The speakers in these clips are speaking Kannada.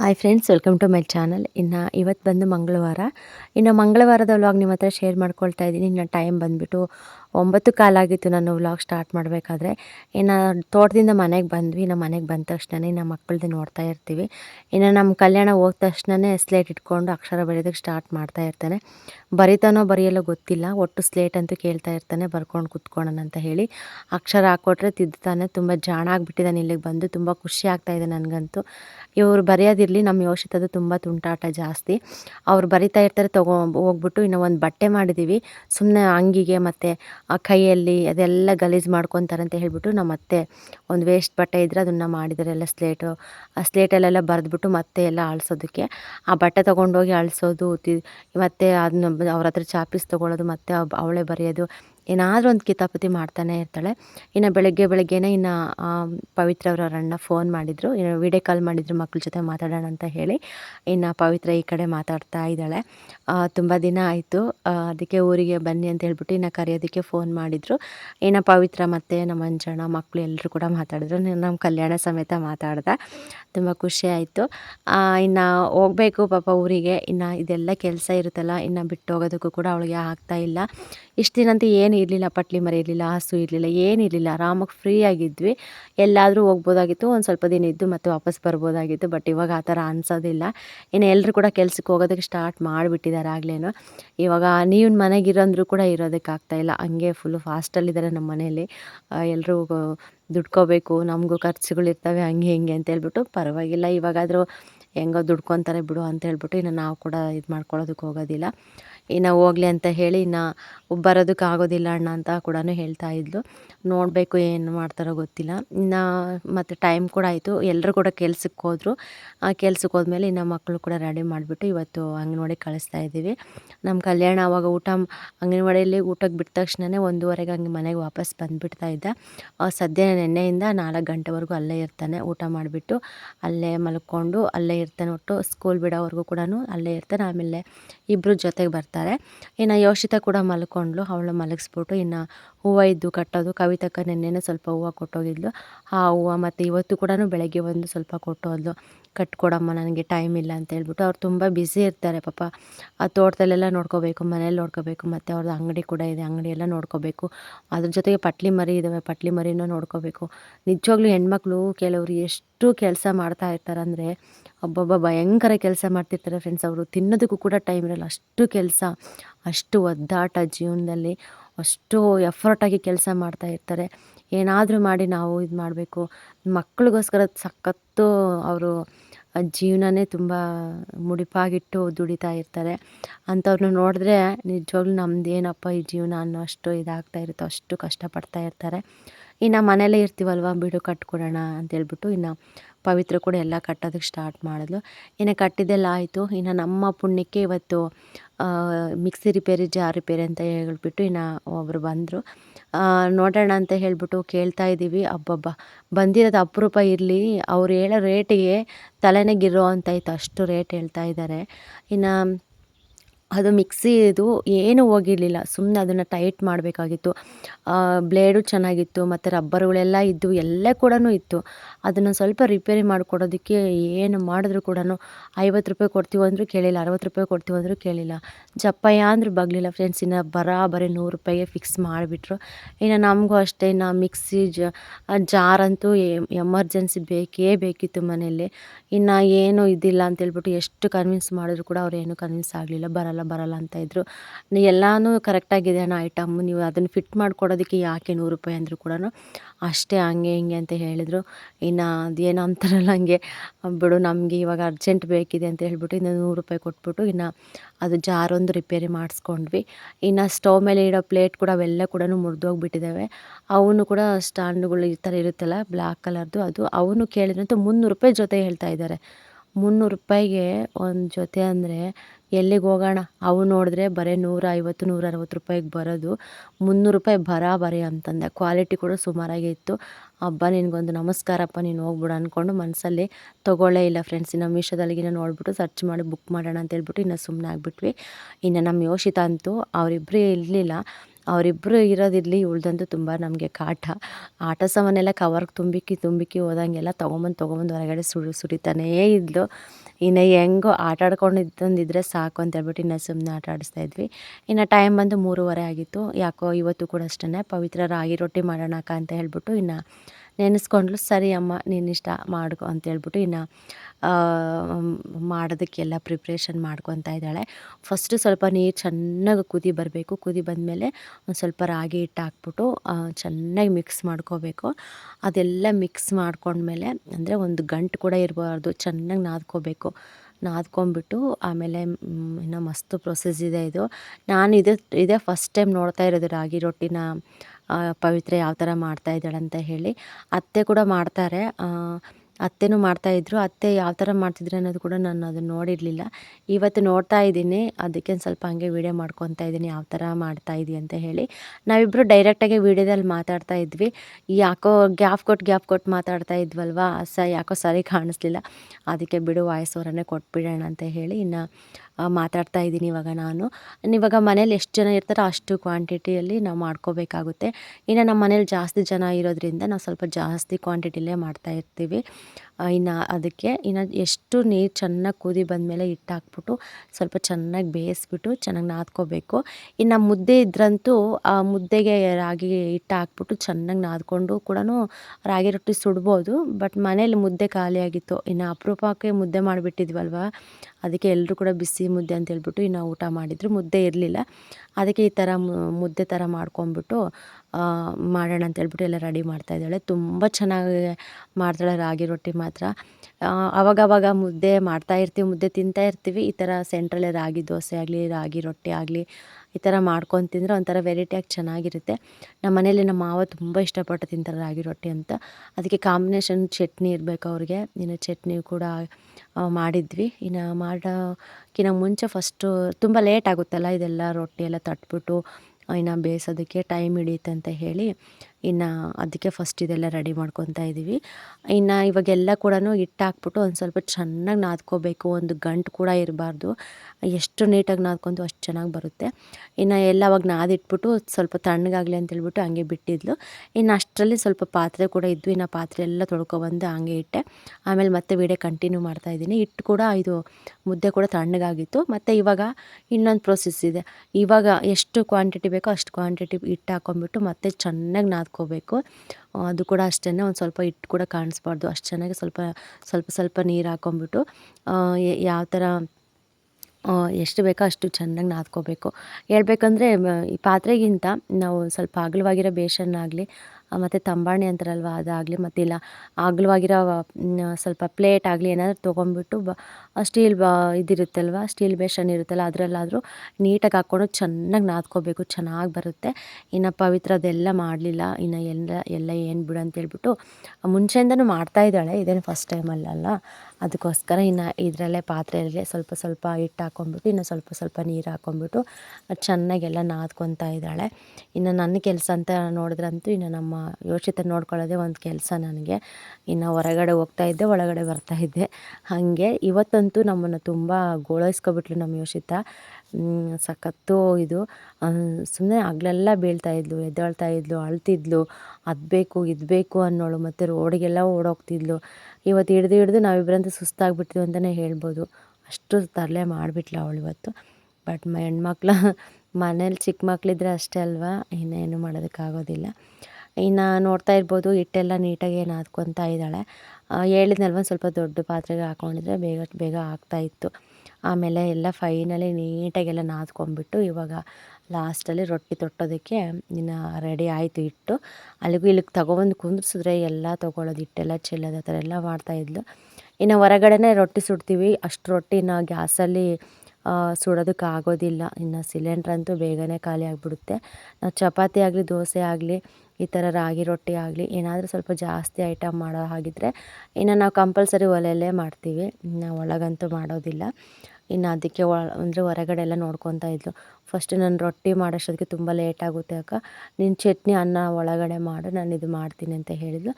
Hi friends welcome to my channel ಇನ್ನು ಇವತ್ತು ಬಂದು ಮಂಗಳವಾರ. ಇನ್ನು ಮಂಗಳವಾರದ ವ್ಲಾಗ್ ನಿಮ್ಮ ಹತ್ರ ಶೇರ್ ಮಾಡ್ಕೊಳ್ತಾ ಇದ್ದೀನಿ ಇನ್ನು ಟೈಮ್ ಬಂದುಬಿಟ್ಟು ಒಂಬತ್ತು ಕಾಲಾಗಿತ್ತು ನಾನು ವ್ಲಾಗ್ ಸ್ಟಾರ್ಟ್ ಮಾಡಬೇಕಾದ್ರೆ. ಇನ್ನು ತೋಟದಿಂದ ಮನೆಗೆ ಬಂದ್ವಿ. ನಮ್ಮ ಮನೆಗೆ ಬಂದ ತಕ್ಷಣವೇ ನಮ್ಮ ಮಕ್ಕಳದ್ದು ನೋಡ್ತಾ ಇರ್ತೀವಿ. ಇನ್ನು ನಮ್ಮ ಕಲ್ಯಾಣ ಹೋದ ತಕ್ಷಣವೇ ಸ್ಲೇಟ್ ಇಟ್ಕೊಂಡು ಅಕ್ಷರ ಬರೆಯೋದಕ್ಕೆ ಸ್ಟಾರ್ಟ್ ಮಾಡ್ತಾ ಇರ್ತಾನೆ. ಬರಿತಾನೋ ಬರೆಯಲ್ಲೋ ಗೊತ್ತಿಲ್ಲ. ಒಟ್ಟು ಸ್ಲೇಟ್ ಅಂತೂ ಕೇಳ್ತಾ ಇರ್ತಾನೆ. ಬರ್ಕೊಂಡು ಕುತ್ಕೊಳ್ಳೋಣ ಅಂತ ಹೇಳಿ ಅಕ್ಷರ ಹಾಕ್ಕೊಟ್ರೆ ತಿದ್ದುತ್ತಾನೆ. ತುಂಬ ಜಾಣ ಆಗಿಬಿಟ್ಟಿದ್ದಾನೆ ಇಲ್ಲಿಗೆ ಬಂದು. ತುಂಬ ಖುಷಿ ಆಗ್ತಾ ಇದೆ ನನಗಂತೂ. ಇವರು ಬರೆಯೋದಿರಲಿ ನಮ್ಮ ಯೋಶಿತದ್ದು ತುಂಬ ತುಂಟಾಟ ಜಾಸ್ತಿ. ಅವ್ರು ಬರಿತಾ ಇರ್ತಾರೆ, ತಗೋ ಹೋಗ್ಬಿಟ್ಟು ಇನ್ನು ಒಂದು ಬಟ್ಟೆ ಮಾಡಿದ್ದೀವಿ ಸುಮ್ಮನೆ ಅಂಗಿಗೆ ಮತ್ತು ಕೈಯಲ್ಲಿ ಅದೆಲ್ಲ ಗಲೀಜು ಮಾಡ್ಕೊತಾರಂತ ಹೇಳ್ಬಿಟ್ಟು ನಮ್ಮ ಅತ್ತೆ ಒಂದು ವೇಸ್ಟ್ ಬಟ್ಟೆ ಇದ್ದರೆ ಅದನ್ನು ಮಾಡಿದ್ದಾರೆ ಎಲ್ಲ ಸ್ಲೇಟು ಆ ಸ್ಲೇಟಲ್ಲೆಲ್ಲ ಬರೆದ್ಬಿಟ್ಟು ಮತ್ತೆ ಎಲ್ಲ ಅಳಿಸೋದಕ್ಕೆ ಆ ಬಟ್ಟೆ ತೊಗೊಂಡೋಗಿ ಅಳಿಸೋದು ತಿ ಮತ್ತು ಅದನ್ನ ಅವ್ರ ಹತ್ರ ಚಾಪೀಸ್ ತೊಗೊಳೋದು, ಮತ್ತು ಅವಳೇ ಬರೆಯೋದು ಏನಾದರೂ ಒಂದು ಕಿತಾಪತಿ ಮಾಡ್ತಾನೆ ಇರ್ತಾಳೆ. ಇನ್ನು ಬೆಳಗ್ಗೆ ಬೆಳಗ್ಗೆನೇ ಇನ್ನು ಪವಿತ್ರ ಅವರನ್ನ ಫೋನ್ ಮಾಡಿದರು. ಇನ್ನು ವಿಡಿಯೋ ಕಾಲ್ ಮಾಡಿದರು ಮಕ್ಕಳ ಜೊತೆ ಮಾತಾಡೋಣ ಅಂತ ಹೇಳಿ. ಇನ್ನು ಪವಿತ್ರ ಈ ಕಡೆ ಮಾತಾಡ್ತಾ ಇದ್ದಾಳೆ. ತುಂಬ ದಿನ ಆಯಿತು. ಅದಕ್ಕೆ ಊರಿಗೆ ಬನ್ನಿ ಅಂತ ಹೇಳ್ಬಿಟ್ಟು ಇನ್ನು ಕರೆಯೋದಕ್ಕೆ ಫೋನ್ ಮಾಡಿದರು. ಇನ್ನು ಪವಿತ್ರ ಮತ್ತು ನಮ್ಮ ಅಂಜಣ್ಣ ಮಕ್ಕಳು ಎಲ್ಲರೂ ಕೂಡ ಮಾತಾಡಿದ್ರು. ನಮ್ಮ ಕಲ್ಯಾಣ ಸಮೇತ ಮಾತಾಡ್ದೆ. ತುಂಬ ಖುಷಿ ಆಯಿತು. ಇನ್ನು ಹೋಗಬೇಕು ಪಾಪ ಊರಿಗೆ. ಇನ್ನು ಇದೆಲ್ಲ ಕೆಲಸ ಇರುತ್ತಲ್ಲ, ಇನ್ನು ಬಿಟ್ಟು ಹೋಗೋದಕ್ಕೂ ಕೂಡ ಅವಳಿಗೆ ಆಗ್ತಾ ಇಲ್ಲ. ಇಷ್ಟು ದಿನ ಅಂತ ಏನು ಇರಲಿಲ್ಲ, ಪಟ್ಲಿ ಮರಿ ಇರಲಿಲ್ಲ, ಹಸು ಇರಲಿಲ್ಲ ಏನಿರಲಿಲ್ಲ ಆರಾಮಾಗಿ ಫ್ರೀ ಆಗಿದ್ವಿ. ಎಲ್ಲಾದರೂ ಹೋಗ್ಬೋದಾಗಿತ್ತು, ಒಂದು ಸ್ವಲ್ಪ ದಿನ ಇದ್ದು ಮತ್ತೆ ವಾಪಸ್ ಬರ್ಬೋದಾಗಿತ್ತು ಬಟ್ ಇವಾಗ ಆ ಥರ ಅನ್ಸೋದಿಲ್ಲ. ಇನ್ನು ಎಲ್ಲರೂ ಕೂಡ ಕೆಲ್ಸಕ್ಕೆ ಹೋಗೋದಕ್ಕೆ ಸ್ಟಾರ್ಟ್ ಮಾಡಿಬಿಟ್ಟಿದ್ದಾರೆ ಆಗ್ಲೇನು. ಇವಾಗ ನೀವು ಮನೆಗಿರೋಂದ್ರೂ ಕೂಡ ಇರೋದಕ್ಕಾಗ್ತಾಯಿಲ್ಲ ಹಂಗೆ ಫುಲ್ಲು ಫಾಸ್ಟಲ್ಲಿದ್ದಾರೆ ನಮ್ಮ ಮನೆಯಲ್ಲಿ. ಎಲ್ಲರೂ ದುಡ್ಕೋಬೇಕು, ನಮಗೂ ಖರ್ಚುಗಳಿರ್ತವೆ ಹಂಗೆ ಹಿಂಗೆ ಅಂತ ಹೇಳ್ಬಿಟ್ಟು ಪರವಾಗಿಲ್ಲ. ಇವಾಗಾದರೂ ಹೆಂಗೋ ದುಡ್ಕೊತಾರೆ ಬಿಡು ಅಂತ ಹೇಳ್ಬಿಟ್ಟು ಇನ್ನು ನಾವು ಕೂಡ ಇದು ಮಾಡ್ಕೊಳ್ಳೋದಕ್ಕೆ ಹೋಗೋದಿಲ್ಲ. ಇನ್ನು ಹೋಗ್ಲಿ ಅಂತ ಹೇಳಿ ಇನ್ನು ಬರೋದಕ್ಕಾಗೋದಿಲ್ಲ ಅಣ್ಣ ಅಂತ ಕೂಡ ಹೇಳ್ತಾ ಇದ್ಲು. ನೋಡಬೇಕು ಏನು ಮಾಡ್ತಾರೋ ಗೊತ್ತಿಲ್ಲ. ಇನ್ನು ಮತ್ತು ಟೈಮ್ ಕೂಡ ಆಯಿತು. ಎಲ್ಲರೂ ಕೂಡ ಕೆಲ್ಸಕ್ಕೆ ಹೋದರು. ಆ ಕೆಲ್ಸಕ್ಕೆ ಹೋದ್ಮೇಲೆ ಇನ್ನು ಮಕ್ಕಳು ಕೂಡ ರೆಡಿ ಮಾಡಿಬಿಟ್ಟು ಇವತ್ತು ಅಂಗನವಾಡಿ ಕಳಿಸ್ತಾ ಇದ್ದೀವಿ. ನಮ್ಮ ಕಲ್ಯಾಣ ಆವಾಗ ಊಟ ಅಂಗನವಾಡಿಯಲ್ಲಿ ಊಟಕ್ಕೆ ಬಿಟ್ಟ ತಕ್ಷಣವೇ ಒಂದೂವರೆಗೆ ಹಂಗೆ ಮನೆಗೆ ವಾಪಸ್ ಬಂದುಬಿಡ್ತಾ ಇದ್ದ. ಸದ್ಯ ನೆನ್ನೆಯಿಂದ ನಾಲ್ಕು ಗಂಟೆವರೆಗೂ ಅಲ್ಲೇ ಇರ್ತಾನೆ. ಊಟ ಮಾಡಿಬಿಟ್ಟು ಅಲ್ಲೇ ಮಲ್ಕೊಂಡು ಅಲ್ಲೇ ಇರ್ತಾನೆ. ಒಟ್ಟು ಸ್ಕೂಲ್ ಬಿಡೋವರೆಗೂ ಕೂಡ ಅಲ್ಲೇ ಇರ್ತಾನೆ. ಆಮೇಲೆ ಇಬ್ಬರು ಜೊತೆಗೆ ಬರ್ತಾರೆ ಇನ್ನು ಯೋಷಿತ ಕೂಡ ಮಲ್ಕೊಂಡ್ಲು, ಅವಳು ಮಲಗಿಸ್ಬಿಟ್ಟು ಇನ್ನು ಹೂವು ಇದ್ದು ಕಟ್ಟೋದು ಕವಿತಕ್ಕ ನಿನ್ನೆನೇ ಸ್ವಲ್ಪ ಹೂವು ಕೊಟ್ಟೋಗಿದ್ಲು. ಆ ಹೂವು ಮತ್ತು ಇವತ್ತು ಕೂಡ ಬೆಳಗ್ಗೆ ಒಂದು ಸ್ವಲ್ಪ ಕೊಟ್ಟೋದ್ಲು. ಕಟ್ಕೊಡಮ್ಮ, ನನಗೆ ಟೈಮ್ ಇಲ್ಲ ಅಂತ ಹೇಳ್ಬಿಟ್ಟು ಅವ್ರು ತುಂಬ ಬ್ಯುಸಿ ಇರ್ತಾರೆ ಪಾಪ. ಆ ತೋಟದಲ್ಲೆಲ್ಲ ನೋಡ್ಕೋಬೇಕು, ಮನೇಲಿ ನೋಡ್ಕೋಬೇಕು, ಮತ್ತು ಅವ್ರದ್ದು ಅಂಗಡಿ ಕೂಡ ಇದೆ, ಅಂಗಡಿ ಎಲ್ಲ ನೋಡ್ಕೋಬೇಕು. ಅದ್ರ ಜೊತೆಗೆ ಪಟ್ಲಿ ಮರಿ ಇದ್ದಾವೆ ಪಟ್ಲಿ ಮರಿನೂ ನೋಡ್ಕೋಬೇಕು. ನಿಜವಾಗ್ಲೂ ಹೆಣ್ಮಕ್ಳು ಕೆಲವರು ಎಷ್ಟು ಕೆಲಸ ಮಾಡ್ತಾ ಇರ್ತಾರೆ ಅಂದರೆ ಒಬ್ಬೊಬ್ಬ ಭಯಂಕರ ಕೆಲಸ ಮಾಡ್ತಿರ್ತಾರೆ ಫ್ರೆಂಡ್ಸ್ ಅವರು. ತಿನ್ನೋದಕ್ಕೂ ಕೂಡ ಟೈಮ್ ಇರಲ್ಲ. ಅಷ್ಟು ಕೆಲಸ, ಅಷ್ಟು ಒದ್ದಾಟ ಜೀವನದಲ್ಲಿ, ಅಷ್ಟು ಎಫರ್ಟಾಗಿ ಕೆಲಸ ಮಾಡ್ತಾ ಇರ್ತಾರೆ. ಏನಾದರೂ ಮಾಡಿ ನಾವು ಇದು ಮಾಡಬೇಕು ಮಕ್ಕಳಿಗೋಸ್ಕರ ಸಖತ್ತು ಅವರು ಜೀವನನೇ ತುಂಬ ಮುಡಿಪಾಗಿಟ್ಟು ದುಡಿತಾ ಇರ್ತಾರೆ. ಅಂಥವ್ರನ್ನ ನೋಡಿದ್ರೆ ನಿಜವಾಗ್ಲೂ ನಮ್ಮದೇನಪ್ಪ ಈ ಜೀವನ ಅನ್ನೋ ಅಷ್ಟು ಇದಾಗ್ತಾ ಇರುತ್ತೋ ಅಷ್ಟು ಕಷ್ಟಪಡ್ತಾ ಇರ್ತಾರೆ. ಇನ್ನು ಮನೇಲೇ ಇರ್ತೀವಲ್ವ? ಬಿಡು ಕಟ್ಕೊಡೋಣ ಅಂತೇಳ್ಬಿಟ್ಟು ಇನ್ನು ಪವಿತ್ರ ಕೂಡ ಎಲ್ಲ ಕಟ್ಟೋದಕ್ಕೆ ಸ್ಟಾರ್ಟ್ ಮಾಡಿದ್ಲು. ಇನ್ನು ಕಟ್ಟಿದ್ದೆಲ್ಲ ಆಯಿತು. ಇನ್ನು ನಮ್ಮ ಪುಣ್ಯಕ್ಕೆ ಇವತ್ತು ಮಿಕ್ಸಿ ರಿಪೇರಿ, ಜಾರ್ ರಿಪೇರಿ ಅಂತ ಹೇಳ್ಬಿಟ್ಟು ಇನ್ನು ಒಬ್ಬರು ಬಂದರು. ನೋಡೋಣ ಅಂತ ಹೇಳಿಬಿಟ್ಟು ಕೇಳ್ತಾ ಇದ್ದೀವಿ ಅಬ್ಬಬ್ಬ, ಬಂದಿರೋದು ಅಪರೂಪ ಇರಲಿ. ಅವ್ರು ಹೇಳೋ ರೇಟಿಗೆ ತಲೆನೇ ಗಿರೋ ಇತ್ತು ಅಷ್ಟು ರೇಟ್ ಹೇಳ್ತಾ ಇದ್ದಾರೆ. ಇನ್ನು ಅದು ಮಿಕ್ಸಿದು ಏನೂ ಹೋಗಿರಲಿಲ್ಲ. ಸುಮ್ಮನೆ ಅದನ್ನು ಟೈಟ್ ಮಾಡಬೇಕಾಗಿತ್ತು. ಬ್ಲೇಡು ಚೆನ್ನಾಗಿತ್ತು, ಮತ್ತು ರಬ್ಬರುಗಳೆಲ್ಲ ಇದ್ದವು ಎಲ್ಲ ಕೂಡ ಇತ್ತು. ಅದನ್ನು ಸ್ವಲ್ಪ ರಿಪೇರಿ ಮಾಡಿಕೊಡೋದಕ್ಕೆ ಏನು ಮಾಡಿದ್ರು ಕೂಡ ಐವತ್ತು ರೂಪಾಯಿ ಕೊಡ್ತೀವಿ ಅಂದರೂ ಕೇಳಿಲ್ಲ, ಅರವತ್ತು ರೂಪಾಯಿ ಕೊಡ್ತೀವಿ ಅಂದರೂ ಕೇಳಿಲ್ಲ. ಜಪ್ಪಯ್ಯ ಅಂದರೂ ಬಗ್ಲಿಲ್ಲ ಫ್ರೆಂಡ್ಸ್ ಇನ್ನು ಬರಾಬರಿ ನೂರು ರೂಪಾಯಿಗೆ ಫಿಕ್ಸ್ ಮಾಡಿಬಿಟ್ರು. ಇನ್ನು ನಮಗೂ ಅಷ್ಟೇ, ಇನ್ನು ಮಿಕ್ಸಿ ಜಾರ್ ಅಂತೂ ಎಮರ್ಜೆನ್ಸಿ ಬೇಕೇ ಬೇಕಿತ್ತು ಮನೆಯಲ್ಲಿ. ಇನ್ನು ಏನೂ ಇದಿಲ್ಲ ಅಂತೇಳ್ಬಿಟ್ಟು ಎಷ್ಟು ಕನ್ವಿನ್ಸ್ ಮಾಡಿದ್ರು ಕೂಡ ಅವ್ರು ಏನು ಕನ್ವಿನ್ಸ್ ಆಗಲಿಲ್ಲ, ಬರಲ್ಲ. ಬರಲ್ಲ ಅಂತ ಇದ್ದರು ಎಲ್ಲನೂ ಕರೆಕ್ಟಾಗಿದೆ ಅಣ್ಣ ಐಟಮ್ ನೀವು ಅದನ್ನು ಫಿಟ್ ಮಾಡಿಕೊಡೋದಕ್ಕೆ ಯಾಕೆ ನೂರು ರೂಪಾಯಿ ಅಂದರೂ ಕೂಡ ಅಷ್ಟೇ ಹಂಗೆ ಹಿಂಗೆ ಅಂತ ಹೇಳಿದರು. ಇನ್ನು ಅದೇನೋ ಅಂತಾರಲ್ಲ ಹಂಗೆ. ಬಿಡು ನಮಗೆ ಇವಾಗ ಅರ್ಜೆಂಟ್ ಬೇಕಿದೆ ಅಂತ ಹೇಳ್ಬಿಟ್ಟು ಇನ್ನು ನೂರು ರೂಪಾಯಿ ಕೊಟ್ಬಿಟ್ಟು ಇನ್ನು ಅದು ಜಾರೊಂದು ರಿಪೇರಿ ಮಾಡಿಸ್ಕೊಂಡ್ವಿ. ಇನ್ನು ಸ್ಟವ್ ಮೇಲೆ ಇಡೋ ಪ್ಲೇಟ್ ಕೂಡ ಅವೆಲ್ಲ ಕೂಡ ಮುರಿದೋಗ್ಬಿಟ್ಟಿದ್ದಾವೆ ಅವನು ಕೂಡ ಸ್ಟ್ಯಾಂಡ್ಗಳು ಈ ಥರ ಇರುತ್ತಲ್ಲ ಬ್ಲ್ಯಾಕ್ ಕಲರ್ದು ಅದು ಅವನು ಕೇಳಿದ್ರಂತೂ ಮುನ್ನೂರು ರೂಪಾಯಿ ಜೊತೆ ಹೇಳ್ತಾ ಇದ್ದಾರೆ. ಮುನ್ನೂರು ರೂಪಾಯಿಗೆ ಒಂದು ಜೊತೆ ಅಂದರೆ ಎಲ್ಲಿಗೆ ಹೋಗೋಣ? ಅವು ನೋಡಿದ್ರೆ ಬರೀ ನೂರ ಐವತ್ತು, ನೂರ ಅರವತ್ತು ರೂಪಾಯಿಗೆ ಬರೋದು. ಮುನ್ನೂರು ರೂಪಾಯಿ ಬರೀ ಅಂತಂದೆ. ಕ್ವಾಲಿಟಿ ಕೂಡ ಸುಮಾರಾಗೇ ಇತ್ತು. ಹಬ್ಬ ನಿನಗೊಂದು ನಮಸ್ಕಾರಪ್ಪ, ನೀನು ಹೋಗ್ಬಿಡು ಅಂದ್ಕೊಂಡು ಮನಸ್ಸಲ್ಲಿ ತೊಗೊಳ್ಳೇ ಇಲ್ಲ ಫ್ರೆಂಡ್ಸ್ ಇನ್ನು ಮೀಶೋದಲ್ಲಿಗಿನ ನೋಡಿಬಿಟ್ಟು ಸರ್ಚ್ ಮಾಡಿ ಬುಕ್ ಮಾಡೋಣ ಅಂತ ಹೇಳ್ಬಿಟ್ಟು ಇನ್ನು ಸುಮ್ಮನೆ ಆಗಿಬಿಟ್ವಿ. ಇನ್ನು ನಮ್ಮ ಯೋಷಿತ ಅಂತೂ ಅವರಿಬ್ಬರೇ ಇರಲಿಲ್ಲ. ಅವರಿಬ್ಬರು ಇರೋದಿರಲಿ ಉಳ್ದಂತೂ ತುಂಬ ನಮಗೆ ಕಾಟ ಆಟ ಸಾಮಾನೆಲ್ಲ ಕವರ್ಗೆ ತುಂಬಿಕ್ಕಿ ತುಂಬಿಕ್ಕಿ ಹೋದಂಗೆಲ್ಲ ತೊಗೊಂಬಂದು ತೊಗೊಂಬಂದು ಹೊರಗಡೆ ಸುಡಿ ಸುರಿತಾನೇ ಇದ್ಲು. ಇನ್ನು ಹೆಂಗೋ ಆಟ ಆಡ್ಕೊಂಡಿದ್ದೊಂದಿದ್ರೆ ಸಾಕು ಅಂತ ಹೇಳ್ಬಿಟ್ಟು ಇನ್ನು ಸುಮ್ಮನೆ ಆಟ ಆಡಿಸ್ತಾ ಇದ್ವಿ. ಇನ್ನು ಟೈಮ್ ಬಂದು ಮೂರುವರೆ ಆಗಿತ್ತು. ಯಾಕೋ ಇವತ್ತು ಕೂಡ ಅಷ್ಟೇ ಪವಿತ್ರ ರಾಗಿ ರೊಟ್ಟಿ ಮಾಡೋಣಕ್ಕ ಅಂತ ಹೇಳ್ಬಿಟ್ಟು ಇನ್ನು ನೆನೆಸ್ಕೊಂಡ್ಲು, ಸರಿ ಅಮ್ಮ, ನೀನು ಇಷ್ಟ ಮಾಡ್ಕೊ ಅಂತೇಳ್ಬಿಟ್ಟು ಇನ್ನು ಮಾಡೋದಕ್ಕೆಲ್ಲ ಪ್ರಿಪ್ರೇಷನ್ ಮಾಡ್ಕೊತಾ ಇದ್ದಾಳೆ. ಫಸ್ಟು ಸ್ವಲ್ಪ ನೀರು ಚೆನ್ನಾಗಿ ಕುದಿ ಬರಬೇಕು. ಕುದಿ ಬಂದಮೇಲೆ ಒಂದು ಸ್ವಲ್ಪ ರಾಗಿ ಹಿಟ್ಟು ಹಾಕ್ಬಿಟ್ಟು ಚೆನ್ನಾಗಿ ಮಿಕ್ಸ್ ಮಾಡ್ಕೋಬೇಕು. ಅದೆಲ್ಲ ಮಿಕ್ಸ್ ಮಾಡ್ಕೊಂಡ್ಮೇಲೆ, ಅಂದರೆ ಒಂದು ಗಂಟು ಕೂಡ ಇರಬಾರ್ದು, ಚೆನ್ನಾಗಿ ನಾದ್ಕೋಬೇಕು. ನಾದ್ಕೊಂಬಿಟ್ಟು ಆಮೇಲೆ ಇನ್ನೂ ಮಸ್ತ್ ಪ್ರೊಸೆಸ್ ಇದೆ ಇದು. ನಾನು ಇದು, ಇದೇ ಫಸ್ಟ್ ಟೈಮ್ ನೋಡ್ತಾ ಇರೋದು ರಾಗಿ ರೊಟ್ಟಿನ ಪವಿತ್ರ ಯಾವ ಥರ ಮಾಡ್ತಾ ಇದ್ದಾಳೆ ಅಂತ ಹೇಳಿ. ಅತ್ತೆ ಕೂಡ ಮಾಡ್ತಾರೆ. ಅತ್ತೆನೂ ಮಾಡ್ತಾಯಿದ್ರು ಅತ್ತೆ ಯಾವ ಥರ ಮಾಡ್ತಿದ್ರು ಅನ್ನೋದು ಕೂಡ ನಾನು ಅದನ್ನು ನೋಡಿರಲಿಲ್ಲ. ಇವತ್ತು ನೋಡ್ತಾ ಇದ್ದೀನಿ. ಅದಕ್ಕೆ ಸ್ವಲ್ಪ ಹಂಗೆ ವೀಡಿಯೋ ಮಾಡ್ಕೊತಾ ಇದ್ದೀನಿ. ಯಾವ ಥರ ಮಾಡ್ತಾ ಇದ್ದೀವಿ ಅಂತ ಹೇಳಿ. ನಾವಿಬ್ಬರು ಡೈರೆಕ್ಟಾಗಿ ವೀಡಿಯೋದಲ್ಲಿ ಮಾತಾಡ್ತಾ ಇದ್ವಿ. ಯಾಕೋ ಗ್ಯಾಪ್ ಕೊಟ್ಟು ಗ್ಯಾಪ್ ಕೊಟ್ಟು ಮಾತಾಡ್ತಾ ಇದ್ವಲ್ವಾ? ಸ ಯಾಕೋ ಸರಿ ಕಾಣಿಸ್ಲಿಲ್ಲ. ಅದಕ್ಕೆ ಬಿಡು ವಾಯ್ಸ್ ಅವರನ್ನೇ ಕೊಟ್ಬಿಡೋಣ ಅಂತ ಹೇಳಿ ಇನ್ನು ಮಾತಾಡ್ತಾ ಇದ್ದೀನಿ ಇವಾಗ ನಾನು. ಇವಾಗ ಮನೇಲಿ ಎಷ್ಟು ಜನ ಇರ್ತಾರೋ ಅಷ್ಟು ಕ್ವಾಂಟಿಟಿಯಲ್ಲಿ ನಾವು ಮಾಡ್ಕೋಬೇಕಾಗುತ್ತೆ. ಇನ್ನು ನಮ್ಮ ಮನೇಲಿ ಜಾಸ್ತಿ ಜನ ಇರೋದ್ರಿಂದ ನಾವು ಸ್ವಲ್ಪ ಜಾಸ್ತಿ ಕ್ವಾಂಟಿಟಿಲೇ ಮಾಡ್ತಾ ಇರ್ತೀವಿ. ಇನ್ನು ಅದಕ್ಕೆ ಇನ್ನು ಎಷ್ಟು ನೀರು ಚೆನ್ನಾಗಿ ಕುದಿ ಬಂದಮೇಲೆ ಹಿಟ್ಟು ಹಾಕ್ಬಿಟ್ಟು ಸ್ವಲ್ಪ ಚೆನ್ನಾಗಿ ಬೇಯಿಸ್ಬಿಟ್ಟು ಚೆನ್ನಾಗಿ ನಾದ್ಕೋಬೇಕು. ಇನ್ನು ಮುದ್ದೆ ಇದ್ರಂತೂ ಆ ಮುದ್ದೆಗೆ ರಾಗಿ ಹಿಟ್ಟು ಹಾಕ್ಬಿಟ್ಟು ಚೆನ್ನಾಗಿ ನಾದ್ಕೊಂಡು ಕೂಡ ರಾಗಿ ರೊಟ್ಟಿ ಸುಡ್ಬೋದು. ಬಟ್ ಮನೇಲಿ ಮುದ್ದೆ ಖಾಲಿಯಾಗಿತ್ತು ಇನ್ನು ಅಪರೂಪಕ್ಕೆ ಮುದ್ದೆ ಮಾಡಿಬಿಟ್ಟಿದ್ವಲ್ವ? ಅದಕ್ಕೆ ಎಲ್ಲರೂ ಕೂಡ ಬಿಸಿ ಮುದ್ದೆ ಅಂತ ಹೇಳ್ಬಿಟ್ಟು ಇನ್ನು ಊಟ ಮಾಡಿದ್ರು. ಮುದ್ದೆ ಇರಲಿಲ್ಲ. ಅದಕ್ಕೆ ಈ ಥರ ಮುದ್ದೆ ಥರ ಮಾಡ್ಕೊಂಬಿಟ್ಟು ಮಾಡೋಣ ಅಂತ ಹೇಳ್ಬಿಟ್ಟು ಎಲ್ಲ ರೆಡಿ ಮಾಡ್ತಾ ಇದ್ದಾಳೆ. ತುಂಬ ಚೆನ್ನಾಗಿ ಮಾಡ್ತಾಳೆ ರಾಗಿ ರೊಟ್ಟಿ ಮಾತ್ರ. ಅವಾಗವಾಗ ಮುದ್ದೆ ಮಾಡ್ತಾ ಇರ್ತೀವಿ, ಮುದ್ದೆ ತಿಂತಾ ಇರ್ತೀವಿ. ಈ ಥರ ಸೆಂಟ್ರಲ್ಲೇ ರಾಗಿ ದೋಸೆ ಆಗಲಿ, ರಾಗಿ ರೊಟ್ಟಿ ಆಗಲಿ, ಈ ಥರ ಮಾಡ್ಕೊಂಡು ತಿಂದರೆ ಒಂಥರ ವೆರೈಟಿಯಾಗಿ ಚೆನ್ನಾಗಿರುತ್ತೆ. ನಮ್ಮ ಮನೇಲಿ ನಮ್ಮ ಮಾವ ತುಂಬ ಇಷ್ಟಪಟ್ಟು ತಿಂತಾರೆ ರಾಗಿ ರೊಟ್ಟಿ ಅಂತ. ಅದಕ್ಕೆ ಕಾಂಬಿನೇಷನ್ ಚಟ್ನಿ ಇರಬೇಕು ಅವ್ರಿಗೆ. ಇನ್ನು ಚಟ್ನಿ ಕೂಡ ಮಾಡಿದ್ವಿ. ಇನ್ನು ಮಾಡೋಕ್ಕಿಂತ ಮುಂಚೆ ಫಸ್ಟು ತುಂಬ ಲೇಟ್ ಆಗುತ್ತಲ್ಲ ಇದೆಲ್ಲ ರೊಟ್ಟಿ ಎಲ್ಲ ತಟ್ಬಿಟ್ಟು. ಇನ್ನು ಬೇಯಿಸೋದಕ್ಕೆ ಟೈಮ್ ಹಿಡಿಯುತ್ತೆ ಅಂತ ಹೇಳಿ ಇನ್ನು ಅದಕ್ಕೆ ಫಸ್ಟ್ ಇದೆಲ್ಲ ರೆಡಿ ಮಾಡ್ಕೊತಾ ಇದ್ದೀವಿ ಇನ್ನು ಇವಾಗೆಲ್ಲ ಕೂಡ ಹಿಟ್ಟು ಹಾಕ್ಬಿಟ್ಟು ಒಂದು ಸ್ವಲ್ಪ ಚೆನ್ನಾಗಿ ನಾದ್ಕೋಬೇಕು, ಒಂದು ಗಂಟು ಕೂಡ ಇರಬಾರ್ದು. ಎಷ್ಟು ನೀಟಾಗಿ ನಾದ್ಕೊಂತು ಅಷ್ಟು ಚೆನ್ನಾಗಿ ಬರುತ್ತೆ. ಇನ್ನು ಎಲ್ಲ ಅವಾಗ ನಾದಿಟ್ಬಿಟ್ಟು ಸ್ವಲ್ಪ ತಣ್ಣಗಾಗಲಿ ಅಂತ ಹೇಳ್ಬಿಟ್ಟು ಹಂಗೆ ಬಿಟ್ಟಿದ್ಲು. ಇನ್ನು ಅಷ್ಟರಲ್ಲಿ ಸ್ವಲ್ಪ ಪಾತ್ರೆ ಕೂಡ ಇದ್ವು, ಇನ್ನು ಪಾತ್ರೆ ಎಲ್ಲ ತೊಳ್ಕೊಬಂದು ಹಂಗೆ ಇಟ್ಟೆ. ಆಮೇಲೆ ಮತ್ತೆ ವಿಡಿಯೋ ಕಂಟಿನ್ಯೂ ಮಾಡ್ತಾ ಇದ್ದೀನಿ. ಹಿಟ್ಟು ಕೂಡ ಇದು ಮುದ್ದೆ ಕೂಡ ತಣ್ಣಗಾಗಿತ್ತು. ಮತ್ತು ಇವಾಗ ಇನ್ನೊಂದು ಪ್ರೊಸೆಸ್ ಇದೆ. ಇವಾಗ ಎಷ್ಟು ಕ್ವಾಂಟಿಟಿ ಬೇಕೋ ಅಷ್ಟು ಕ್ವಾಂಟಿಟಿ ಹಿಟ್ಟು ಹಾಕೊಂಡ್ಬಿಟ್ಟು ಮತ್ತೆ ಚೆನ್ನಾಗಿ ನಾದ್ ಹಾಕ್ಕೋಬೇಕು ಅದು ಕೂಡ ಅಷ್ಟೇ ಒಂದು ಸ್ವಲ್ಪ ಹಿಟ್ಟು ಕೂಡ ಕಾಣಿಸ್ಬಾರ್ದು. ಅಷ್ಟು ಚೆನ್ನಾಗಿ ಸ್ವಲ್ಪ ಸ್ವಲ್ಪ ಸ್ವಲ್ಪ ನೀರು ಹಾಕ್ಕೊಂಬಿಟ್ಟು ಯಾವ ಥರ ಎಷ್ಟು ಬೇಕೋ ಅಷ್ಟು ಚೆನ್ನಾಗಿ ನಾದ್ಕೋಬೇಕು. ಹೇಳ್ಬೇಕಂದ್ರೆ, ಈ ಪಾತ್ರೆಗಿಂತ ನಾವು ಸ್ವಲ್ಪ ಅಗಲವಾಗಿರೋ ಬೇಷನ್ನಾಗಲಿ ಮತ್ತು ತಂಬಾಣಿ ಅಂತಾರಲ್ವ, ಅದಾಗಲಿ ಮತ್ತಿಲ್ಲ ಅಗಲವಾಗಿರೋ ಸ್ವಲ್ಪ ಪ್ಲೇಟ್ ಆಗಲಿ ಏನಾದರೂ ತೊಗೊಂಬಿಟ್ಟು ಬ ಸ್ಟೀಲ್ ಬ, ಇದಿರುತ್ತಲ್ವ ಸ್ಟೀಲ್ ಬೇಷನ್ ಇರುತ್ತಲ್ಲ, ಅದರಲ್ಲಾದರೂ ನೀಟಾಗಿ ಹಾಕ್ಕೊಂಡು ಚೆನ್ನಾಗಿ ನಾದ್ಕೋಬೇಕು, ಚೆನ್ನಾಗಿ ಬರುತ್ತೆ. ಇನ್ನು ಪವಿತ್ರ ಅದೆಲ್ಲ ಮಾಡಲಿಲ್ಲ, ಇನ್ನು ಎಲ್ಲ ಎಲ್ಲ ಏನು ಬಿಡು ಅಂತೇಳ್ಬಿಟ್ಟು ಮುಂಚೆಯಿಂದನೂ ಮಾಡ್ತಾಯಿದ್ದಾಳೆ ಇದೇನು ಫಸ್ಟ್ ಟೈಮಲ್ಲಲ್ಲ ಅದಕ್ಕೋಸ್ಕರ ಇನ್ನು ಇದರಲ್ಲೇ ಪಾತ್ರೆಯಲ್ಲೇ ಸ್ವಲ್ಪ ಸ್ವಲ್ಪ ಹಿಟ್ಟು ಹಾಕ್ಕೊಂಬಿಟ್ಟು ಇನ್ನು ಸ್ವಲ್ಪ ಸ್ವಲ್ಪ ನೀರು ಹಾಕ್ಕೊಂಬಿಟ್ಟು ಚೆನ್ನಾಗೆಲ್ಲ ನಾದ್ಕೊತಾ ಇದ್ದಾಳೆ. ಇನ್ನು ನನ್ನ ಕೆಲಸ ಅಂತ ನೋಡಿದ್ರಂತೂ ಇನ್ನು ನಮ್ಮ ಯೋಚಿತ ನೋಡ್ಕೊಳ್ಳೋದೇ ಒಂದು ಕೆಲಸ ನನಗೆ. ಇನ್ನು ಹೊರಗಡೆ ಹೋಗ್ತಾ ಇದ್ದೆ, ಒಳಗಡೆ ಬರ್ತಾ ಇದ್ದೆ. ಹಾಗೆ ಇವತ್ತಂತೂ ನಮ್ಮನ್ನು ತುಂಬ ಗೋಳೈಸ್ಕೊಬಿಟ್ಲು ನಮ್ಮ ಯೋಷಿತ ಸಖತ್ತು ಇದು. ಸುಮ್ಮನೆ ಹಗ್ಲೆಲ್ಲ ಬೀಳ್ತಾ ಇದ್ಲು, ಎದ್ದೇಳ್ತಾ ಇದ್ಲು, ಅಳ್ತಿದ್ಲು. ಅದು ಬೇಕು, ಇದು ಬೇಕು ಅನ್ನೋಳು ಮತ್ತು ರೋಡಿಗೆಲ್ಲ ಓಡೋಗ್ತಿದ್ಲು. ಇವತ್ತು ಹಿಡ್ದು ಹಿಡ್ದು ನಾವಿಬ್ಬರಂತೂ ಸುಸ್ತಾಗ್ಬಿಟ್ಟಿದ್ವಿ ಅಂತಲೇ ಹೇಳ್ಬೋದು. ಅಷ್ಟು ತರಲೆ ಮಾಡಿಬಿಟ್ಲು ಅವಳು ಇವತ್ತು. ಬಟ್ ಹೆಣ್ಮಕ್ಳು, ಮನೇಲಿ ಚಿಕ್ಕ ಮಕ್ಕಳಿದ್ರೆ ಅಷ್ಟೇ ಅಲ್ವಾ? ಇನ್ನೇನು ಮಾಡೋದಕ್ಕಾಗೋದಿಲ್ಲ. ಇನ್ನು ನೋಡ್ತಾ ಇರ್ಬೋದು, ಹಿಟ್ಟೆಲ್ಲ ನೀಟಾಗಿ ಏನು ಹಾಕ್ಕೊತಾ ಇದ್ದಾಳೆ. ಹೇಳಿದ್ನಲ್ವ, ಸ್ವಲ್ಪ ದೊಡ್ಡ ಪಾತ್ರೆಗೆ ಹಾಕ್ಕೊಂಡಿದ್ರೆ ಬೇಗ ಬೇಗ ಆಗ್ತಾಯಿತ್ತು ಆಮೇಲೆ ಎಲ್ಲ ಫೈನಲಿ ನೀಟಾಗೆಲ್ಲ ನಾದ್ಕೊಂಡ್ಬಿಟ್ಟು ಇವಾಗ ಲಾಸ್ಟಲ್ಲಿ ರೊಟ್ಟಿ ತೊಟ್ಟೋದಕ್ಕೆ ಇನ್ನು ರೆಡಿ ಆಯಿತು ಇಟ್ಟು ಅಲ್ಲಿಗೂ ಇಲ್ಲಿಗೆ ತಗೊಬಂದು ಕುಂದ್ರಿಸಿದ್ರೆ ಎಲ್ಲ ತೊಗೊಳೋದು ಹಿಟ್ಟೆಲ್ಲ ಚೆಲ್ಲೋದು, ಆ ಥರ ಎಲ್ಲ ಮಾಡ್ತಾಯಿದ್ಲು ಇನ್ನು ಹೊರಗಡೆನೇ ರೊಟ್ಟಿ ಸುಡ್ತೀವಿ. ಅಷ್ಟು ರೊಟ್ಟಿನ ಗ್ಯಾಸಲ್ಲಿ ಸುಡೋದಕ್ಕೆ ಆಗೋದಿಲ್ಲ. ಇನ್ನು ಸಿಲಿಂಡ್ರ್ ಅಂತೂ ಬೇಗನೆ ಖಾಲಿ ಆಗಿಬಿಡುತ್ತೆ. ನಾವು ಚಪಾತಿ ಆಗಲಿ, ದೋಸೆ ಆಗಲಿ, ಈ ಥರ ರಾಗಿ ರೊಟ್ಟಿ ಆಗಲಿ, ಏನಾದರೂ ಸ್ವಲ್ಪ ಜಾಸ್ತಿ ಐಟಮ್ ಮಾಡೋ ಹಾಗಿದ್ದರೆ ಇನ್ನು ನಾವು ಕಂಪಲ್ಸರಿ ಒಲೆಯಲ್ಲೇ ಮಾಡ್ತೀವಿ. ನಾವು ಒಳಗಂತೂ ಮಾಡೋದಿಲ್ಲ. ಇನ್ನು ಅದಕ್ಕೆ ಒ, ಅಂದರೆ ಹೊರಗಡೆ ಎಲ್ಲ ನೋಡ್ಕೊತಾ ಇದ್ಲು. ಫಸ್ಟ್ ನಾನು ರೊಟ್ಟಿ ಮಾಡೋಷ್ಟೊತ್ತಿಗೆ ತುಂಬ ಲೇಟ್ ಆಗುತ್ತೆ ಅಕ್ಕ. ನಿನ್ನ ಚಟ್ನಿ, ಅನ್ನ ಒಳಗಡೆ ಮಾಡು, ನಾನು ಇದು ಮಾಡ್ತೀನಿ ಅಂತ ಹೇಳಿದ್ಲು.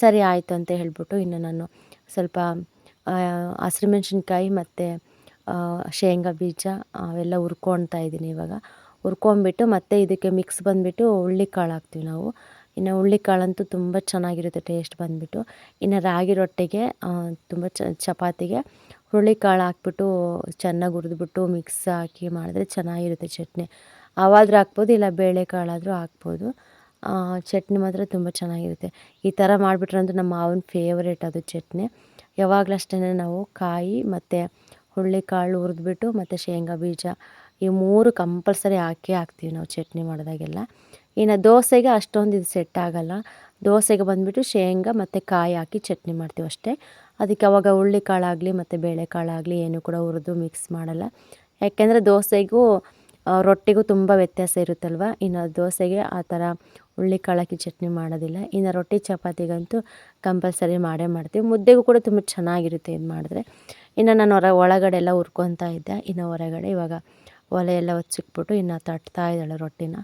ಸರಿ ಆಯಿತು ಅಂತ ಹೇಳಿಬಿಟ್ಟು ಇನ್ನು ನಾನು ಸ್ವಲ್ಪ ಹಸಿರು ಮೆಣಸಿನ್ಕಾಯಿ ಮತ್ತು ಶೇಂಗಾ ಬೀಜ, ಅವೆಲ್ಲ ಹುರ್ಕೊಳ್ತಾ ಇದ್ದೀನಿ ಇವಾಗ. ಹುರ್ಕೊಂಬಿಟ್ಟು ಮತ್ತೆ ಇದಕ್ಕೆ ಮಿಕ್ಸ್ ಬಂದುಬಿಟ್ಟು ಹುಳ್ಳಿಕಾಳು ಹಾಕ್ತೀವಿ ನಾವು. ಇನ್ನು ಹುರ್ಳಿಕಾಳಂತೂ ತುಂಬ ಚೆನ್ನಾಗಿರುತ್ತೆ ಟೇಸ್ಟ್ ಬಂದುಬಿಟ್ಟು. ಇನ್ನು ರಾಗಿ ರೊಟ್ಟಿಗೆ ತುಂಬ ಚಪಾತಿಗೆ ಹುರುಳಿಕಾಳು ಹಾಕ್ಬಿಟ್ಟು ಚೆನ್ನಾಗಿ ಹುರಿದ್ಬಿಟ್ಟು ಮಿಕ್ಸ್ ಹಾಕಿ ಮಾಡಿದ್ರೆ ಚೆನ್ನಾಗಿರುತ್ತೆ ಚಟ್ನಿ. ಅವಾದರೂ ಹಾಕ್ಬೋದು, ಇಲ್ಲ ಬೇಳೆಕಾಳಾದರೂ ಹಾಕ್ಬೋದು. ಚಟ್ನಿ ಮಾತ್ರ ತುಂಬ ಚೆನ್ನಾಗಿರುತ್ತೆ. ಈ ಥರ ಮಾಡಿಬಿಟ್ರಂತೂ ನಮ್ಮ ಮಾವನ ಫೇವ್ರೇಟ್ ಅದು ಚಟ್ನಿ. ಯಾವಾಗಲೂ ಅಷ್ಟೇ ನಾವು ಕಾಯಿ ಮತ್ತು ಹುರುಳಿಕಾಳು ಹುರಿದ್ಬಿಟ್ಟು ಮತ್ತು ಶೇಂಗಾ ಬೀಜ, ಈ ಮೂರು ಕಂಪಲ್ಸರಿ ಹಾಕೇ ಹಾಕ್ತೀವಿ ನಾವು ಚಟ್ನಿ ಮಾಡಿದಾಗೆಲ್ಲ. ಇನ್ನು ದೋಸೆಗೆ ಅಷ್ಟೊಂದು ಇದು ಸೆಟ್ ಆಗೋಲ್ಲ. ದೋಸೆಗೆ ಬಂದುಬಿಟ್ಟು ಶೇಂಗಾ ಮತ್ತು ಕಾಯಿ ಹಾಕಿ ಚಟ್ನಿ ಮಾಡ್ತೀವಿ ಅಷ್ಟೇ. ಅದಕ್ಕೆ ಅವಾಗ ಹುರುಳಿಕಾಳಾಗಲಿ ಮತ್ತು ಬೇಳೆಕಾಳಾಗಲಿ ಏನು ಕೂಡ ಹುರಿದು ಮಿಕ್ಸ್ ಮಾಡಲ್ಲ. ಯಾಕೆಂದರೆ ದೋಸೆಗೂ ರೊಟ್ಟಿಗೂ ತುಂಬ ವ್ಯತ್ಯಾಸ ಇರುತ್ತಲ್ವ? ಇನ್ನು ದೋಸೆಗೆ ಆ ಥರ ಹುರುಳಿಕಾಳು ಹಾಕಿ ಚಟ್ನಿ ಮಾಡೋದಿಲ್ಲ. ಇನ್ನು ರೊಟ್ಟಿ ಚಪಾತಿಗಂತೂ ಕಂಪಲ್ಸರಿ ಮಾಡೇ ಮಾಡ್ತೀವಿ. ಮುದ್ದೆಗೂ ಕೂಡ ತುಂಬ ಚೆನ್ನಾಗಿರುತ್ತೆ ಇದು ಮಾಡಿದ್ರೆ. ಇನ್ನು ನಾನು ಹೊರ ಒಳಗಡೆ ಎಲ್ಲ ಹುರ್ಕೊತಾ ಇದ್ದೆ, ಇನ್ನು ಹೊರಗಡೆ. ಇವಾಗ ಒಲೆ ಎಲ್ಲ ಹೊಚ್ಚಿಕ್ಬಿಟ್ಟು ಇನ್ನು ತಟ್ತಾ ಇದ್ದಾಳೆ ರೊಟ್ಟಿನ.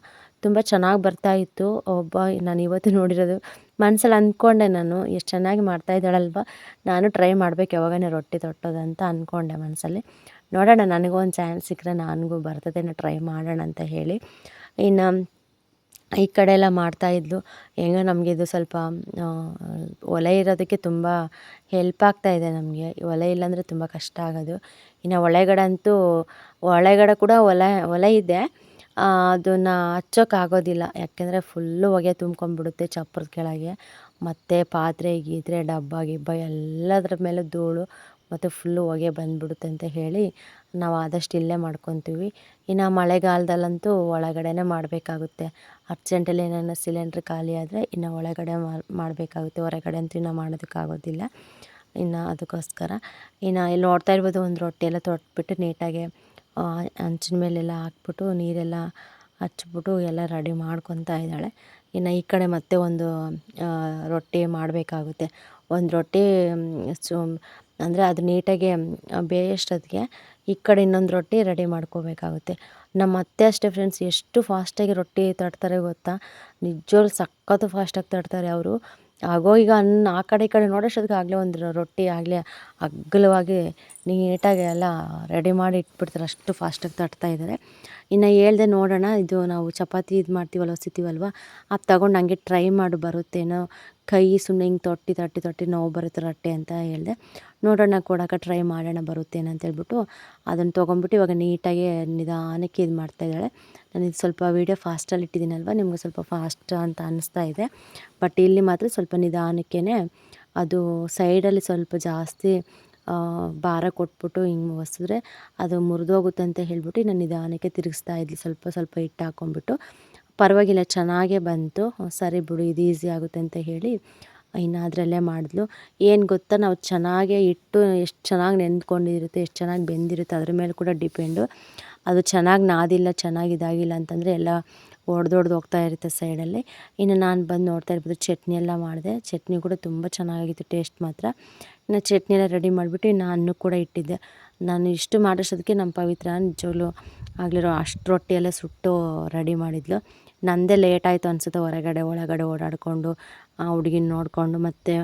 ತುಂಬ ಚೆನ್ನಾಗಿ ಬರ್ತಾ ಇತ್ತು. ಒಬ್ಬ, ನಾನು ಇವತ್ತು ನೋಡಿರೋದು ಮನಸ್ಸಲ್ಲಿ ಅಂದ್ಕೊಂಡೆ ನಾನು, ಎಷ್ಟು ಚೆನ್ನಾಗಿ ಮಾಡ್ತಾ ಇದ್ದಾಳಲ್ವ? ನಾನು ಟ್ರೈ ಮಾಡ್ಬೇಕು ಯಾವಾಗನೇ ರೊಟ್ಟಿ ತೊಟ್ಟೋದಂತ ಅಂದ್ಕೊಂಡೆ ಮನಸ್ಸಲ್ಲಿ ನೋಡೋಣ, ನನಗೂ ಒಂದು ಚಾನ್ಸ್ ಸಿಕ್ಕರೆ ನನಗೂ ಬರ್ತದೇನೋ ಟ್ರೈ ಮಾಡೋಣ ಅಂತ ಹೇಳಿ. ಇನ್ನು ಈ ಕಡೆ ಎಲ್ಲ ಮಾಡ್ತಾಯಿದ್ಲು ಹೆಂಗೋ ಇದು ಸ್ವಲ್ಪ ಒಲೆ ಇರೋದಕ್ಕೆ ತುಂಬ ಹೆಲ್ಪ್ ಆಗ್ತಾ ಇದೆ ನಮಗೆ. ಒಲೆ ಇಲ್ಲಾಂದರೆ ತುಂಬ ಕಷ್ಟ ಆಗೋದು. ಇನ್ನು ಒಳಗಡೆ ಅಂತೂ ಒಳಗಡೆ ಕೂಡ ಒಲೆ ಒಲೆ ಇದೆ. ಅದನ್ನು ಹಚ್ಚೋಕ್ಕಾಗೋದಿಲ್ಲ ಯಾಕೆಂದರೆ ಫುಲ್ಲು ಹೊಗೆ ತುಂಬ್ಕೊಂಡ್ಬಿಡುತ್ತೆ ಚಪ್ಪರದ ಕೆಳಗೆ. ಮತ್ತು ಪಾತ್ರೆ ಗೀತ್ರೆ, ಡಬ್ಬ, ಗಿಬ್ಬ ಎಲ್ಲದ್ರ ಮೇಲೆ ಧೂಳು ಮತ್ತು ಫುಲ್ಲು ಹೊಗೆ ಬಂದ್ಬಿಡುತ್ತೆ ಅಂತ ಹೇಳಿ ನಾವು ಆದಷ್ಟು ಇಲ್ಲೇ ಮಾಡ್ಕೊತೀವಿ. ಇನ್ನು ಮಳೆಗಾಲದಲ್ಲಂತೂ ಒಳಗಡೆನೇ ಮಾಡಬೇಕಾಗುತ್ತೆ. ಅರ್ಜೆಂಟಲ್ಲಿ ಏನಾನ ಸಿಲಿಂಡ್ರ್ ಖಾಲಿ ಆದರೆ ಇನ್ನು ಒಳಗಡೆ ಮಾಡಬೇಕಾಗುತ್ತೆ. ಹೊರಗಡೆ ಅಂತೂ ಇನ್ನು ಮಾಡೋದಕ್ಕಾಗೋದಿಲ್ಲ. ಇನ್ನು ಅದಕ್ಕೋಸ್ಕರ. ಇನ್ನು ಇಲ್ಲಿ ನೋಡ್ತಾ ಇರ್ಬೋದು ಒಂದು ರೊಟ್ಟಿ ಎಲ್ಲ ತೊಟ್ಬಿಟ್ಟು ನೀಟಾಗಿ ಹಂಚಿನ ಮೇಲೆಲ್ಲ ಹಾಕ್ಬಿಟ್ಟು ನೀರೆಲ್ಲ ಹಚ್ಬಿಟ್ಟು ಎಲ್ಲ ರೆಡಿ ಮಾಡ್ಕೊತಾ ಇದ್ದಾಳೆ. ಇನ್ನು ಈ ಕಡೆ ಮತ್ತೆ ಒಂದು ರೊಟ್ಟಿ ಮಾಡಬೇಕಾಗುತ್ತೆ. ಒಂದು ರೊಟ್ಟಿ ಸು ಅಂದರೆ ಅದು ನೀಟಾಗಿ ಬೇಯಷ್ಟೊತ್ತಿಗೆ ಈ ಕಡೆ ಇನ್ನೊಂದು ರೊಟ್ಟಿ ರೆಡಿ ಮಾಡ್ಕೋಬೇಕಾಗುತ್ತೆ. ನಮ್ಮ ಅತ್ತೆ ಅಷ್ಟೇ ಫ್ರೆಂಡ್ಸ್ ಎಷ್ಟು ಫಾಸ್ಟಾಗಿ ರೊಟ್ಟಿ ತಟ್ತಾರೆ ಗೊತ್ತಾ? ನಿಜವಾಗ್ಲೂ ಸಖತ್ತು ಫಾಸ್ಟಾಗಿ ತಟ್ತಾರೆ ಅವರು. ಆಗೋ ಈಗ ಅನ್ನ ಆ ಕಡೆ ಈ ಕಡೆ ನೋಡೋಷ್ಟೊತ್ತಿಗೆ ಆಗಲೇ ಒಂದು ರೊಟ್ಟಿ ಆಗಲೇ ಅಗ್ಗಲವಾಗಿ ನೀಟಾಗಿ ಎಲ್ಲ ರೆಡಿ ಮಾಡಿ ಇಟ್ಬಿಡ್ತಾರೆ. ಅಷ್ಟು ಫಾಸ್ಟಾಗಿ ತಟ್ತಾ ಇದ್ದಾರೆ ಇನ್ನು ಹೇಳ್ದೆ ನೋಡೋಣ, ಇದು ನಾವು ಚಪಾತಿ ಇದು ಮಾಡ್ತೀವಲ್ವ ಸಿತೀವಲ್ವ ಅದು ತಗೊಂಡು ಹಂಗೆ ಟ್ರೈ ಮಾಡಿ, ಬರುತ್ತೇನೋ? ಕೈ ಸುಮ್ಮನೆ ಹಿಂಗೆ ತೊಟ್ಟಿ, ತಟ್ಟಿ, ತೊಟ್ಟಿ ನೋವು ಬರುತ್ತೆ ರೊಟ್ಟಿ ಅಂತ ಹೇಳಿದೆ. ನೋಡೋಣ, ಕೊಡೋಕೆ ಟ್ರೈ ಮಾಡೋಣ, ಬರುತ್ತೇನೋ ಅಂತ ಹೇಳ್ಬಿಟ್ಟು ಅದನ್ನು ತೊಗೊಂಡ್ಬಿಟ್ಟು ಇವಾಗ ನೀಟಾಗಿ ನಿಧಾನಕ್ಕೆ ಇದು ಮಾಡ್ತಾಯಿದ್ದಾಳೆ ನಾನು ಇದು ಸ್ವಲ್ಪ ವೀಡಿಯೋ ಫಾಸ್ಟಲ್ಲಿ ಇಟ್ಟಿದ್ದೀನಲ್ವ? ನಿಮ್ಗೆ ಸ್ವಲ್ಪ ಫಾಸ್ಟ್ ಅಂತ ಅನ್ನಿಸ್ತಾ ಇದೆ. ಬಟ್ ಇಲ್ಲಿ ಮಾತ್ರ ಸ್ವಲ್ಪ ನಿಧಾನಕ್ಕೇ ಅದು ಸೈಡಲ್ಲಿ ಸ್ವಲ್ಪ ಜಾಸ್ತಿ ಭಾರ ಕೊಟ್ಬಿಟ್ಟು ಹಿಂಗೆ ಒಸಿದ್ರೆ ಅದು ಮುರಿದೋಗುತ್ತೆ ಅಂತ ಹೇಳ್ಬಿಟ್ಟು ನಾನು ನಿಧಾನಕ್ಕೆ ತಿರುಗಿಸ್ತಾ ಇದ್ಲು. ಸ್ವಲ್ಪ ಸ್ವಲ್ಪ ಹಿಟ್ಟು ಹಾಕ್ಕೊಂಬಿಟ್ಟು ಪರವಾಗಿಲ್ಲ, ಚೆನ್ನಾಗೇ ಬಂತು. ಸರಿ ಬಿಡು, ಇದು ಈಸಿ ಆಗುತ್ತೆ ಅಂತ ಹೇಳಿ ಇನ್ನು ಅದರಲ್ಲೇ ಮಾಡಿದ್ಲು. ಏನು ಗೊತ್ತಾ, ನಾವು ಚೆನ್ನಾಗೇ ಇಟ್ಟು ಎಷ್ಟು ಚೆನ್ನಾಗಿ ನೆಂದ್ಕೊಂಡಿರುತ್ತೆ ಎಷ್ಟು ಚೆನ್ನಾಗಿ ಬೆಂದಿರುತ್ತೆ ಅದ್ರ ಮೇಲೆ ಕೂಡ ಡಿಪೆಂಡು. ಅದು ಚೆನ್ನಾಗಿ ನಾದಿಲ್ಲ, ಚೆನ್ನಾಗಿ ಇದಾಗಿಲ್ಲ ಅಂತಂದರೆ ಎಲ್ಲ ಒಡೆದೊಡ್ದು ಹೋಗ್ತಾ ಇರುತ್ತೆ ಸೈಡಲ್ಲಿ. ಇನ್ನು ನಾನು ಬಂದು ನೋಡ್ತಾ ಇರ್ಬೋದು, ಚಟ್ನಿ ಎಲ್ಲ ಮಾಡಿದೆ. ಚಟ್ನಿ ಕೂಡ ತುಂಬ ಚೆನ್ನಾಗಿತ್ತು, ಟೇಸ್ಟ್ ಮಾತ್ರ. ಇನ್ನು ಚಟ್ನಿ ಎಲ್ಲ ರೆಡಿ ಮಾಡಿಬಿಟ್ಟು ಇನ್ನು ಅನ್ನ ಕೂಡ ಇಟ್ಟಿದ್ದೆ. ನಾನು ಇಷ್ಟು ಮಾಡಿಸೋದಕ್ಕೆ ನಮ್ಮ ಪವಿತ್ರ ನಿಜವಾಗ್ಲೂ ಆಗಲಿರೋ ಅಷ್ಟು ರೊಟ್ಟಿ ಎಲ್ಲ ಸುಟ್ಟು ರೆಡಿ ಮಾಡಿದ್ಲು. ನಂದೇ ಲೇಟ್ ಆಯಿತು ಅನಿಸುತ್ತೆ ಹೊರಗಡೆ, ಒಳಗಡೆ ಓಡಾಡಿಕೊಂಡು, ಆ ಹುಡುಗಿನ ನೋಡಿಕೊಂಡು. ಮತ್ತು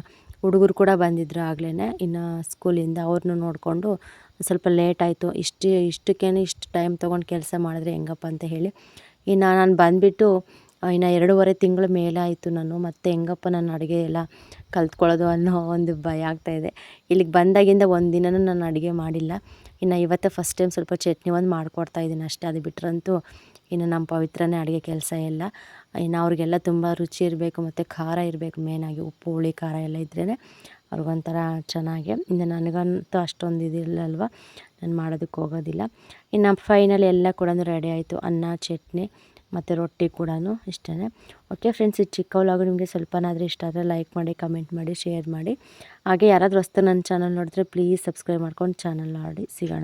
ಹುಡುಗರು ಕೂಡ ಬಂದಿದ್ರು ಆಗಲೇ ಇನ್ನು ಸ್ಕೂಲಿಂದ ಅವ್ರನ್ನೂ ನೋಡಿಕೊಂಡು ಸ್ವಲ್ಪ ಲೇಟ್ ಆಯಿತು. ಇಷ್ಟು, ಇಷ್ಟಕ್ಕೇನೆ ಇಷ್ಟು ಟೈಮ್ ತೊಗೊಂಡು ಕೆಲಸ ಮಾಡಿದ್ರೆ ಹೆಂಗಪ್ಪ ಅಂತ ಹೇಳಿ. ಇನ್ನು ನಾನು ಬಂದುಬಿಟ್ಟು ಇನ್ನು ಎರಡೂವರೆ ತಿಂಗಳ ಮೇಲೆ ಆಯಿತು ನಾನು, ಮತ್ತೆ ಹೆಂಗಪ್ಪ ನಾನು ಅಡುಗೆ ಎಲ್ಲ ಕಲ್ತ್ಕೊಳ್ಳೋದು ಅನ್ನೋ ಒಂದು ಭಯ ಆಗ್ತಾಯಿದೆ ಇಲ್ಲಿಗೆ ಬಂದಾಗಿಂದ ಒಂದು ದಿನವೂ ನಾನು ಅಡುಗೆ ಮಾಡಿಲ್ಲ. ಇನ್ನು ಇವತ್ತು ಫಸ್ಟ್ ಟೈಮ್ ಸ್ವಲ್ಪ ಚಟ್ನಿ ಒಂದು ಮಾಡ್ಕೊಡ್ತಾ ಇದ್ದೀನಿ ಅಷ್ಟೇ. ಅದು ಬಿಟ್ರಂತೂ ಇನ್ನು ನಮ್ಮ ಪವಿತ್ರನೇ ಅಡುಗೆ ಕೆಲಸ ಎಲ್ಲ ಇನ್ನು ಅವ್ರಿಗೆಲ್ಲ ತುಂಬ ರುಚಿ ಇರಬೇಕು, ಮತ್ತು ಖಾರ ಇರಬೇಕು ಮೇನಾಗಿ ಉಪ್ಪು, ಹುಳಿ, ಖಾರ ಎಲ್ಲ ಇದ್ರೇ ಅವ್ರಿಗೊಂಥರ ಚೆನ್ನಾಗೆ. ಇನ್ನು ನನಗಂತೂ ಅಷ್ಟೊಂದು ಇದಿಲ್ಲಲ್ವ ನಾನು ಮಾಡೋದಕ್ಕೆ ಹೋಗೋದಿಲ್ಲ. ಇನ್ನು ಫೈನಲ್ ಎಲ್ಲ ಕೂಡ ರೆಡಿ ಆಯಿತು. ಅನ್ನ, ಚಟ್ನಿ ಮತ್ತು ರೊಟ್ಟಿ ಕೂಡ ಇಷ್ಟೇ ಓಕೆ ಫ್ರೆಂಡ್ಸ್ ಇದು ಚಿಕ್ಕ ನಿಮಗೆ ಸ್ವಲ್ಪನಾದರೂ ಇಷ್ಟ ಆದರೆ ಲೈಕ್ ಮಾಡಿ ಕಮೆಂಟ್ ಮಾಡಿ ಶೇರ್ ಮಾಡಿ. ಹಾಗೆ ಯಾರಾದರೂ ಹೊಸ್ತು ನನ್ನ ಚಾನಲ್ ನೋಡಿದ್ರೆ ಪ್ಲೀಸ್ ಸಬ್ಸ್ಕ್ರೈಬ್ ಮಾಡ್ಕೊಂಡು ಚಾನಲ್ ನೋಡಿ. ಸಿಗೋಣ.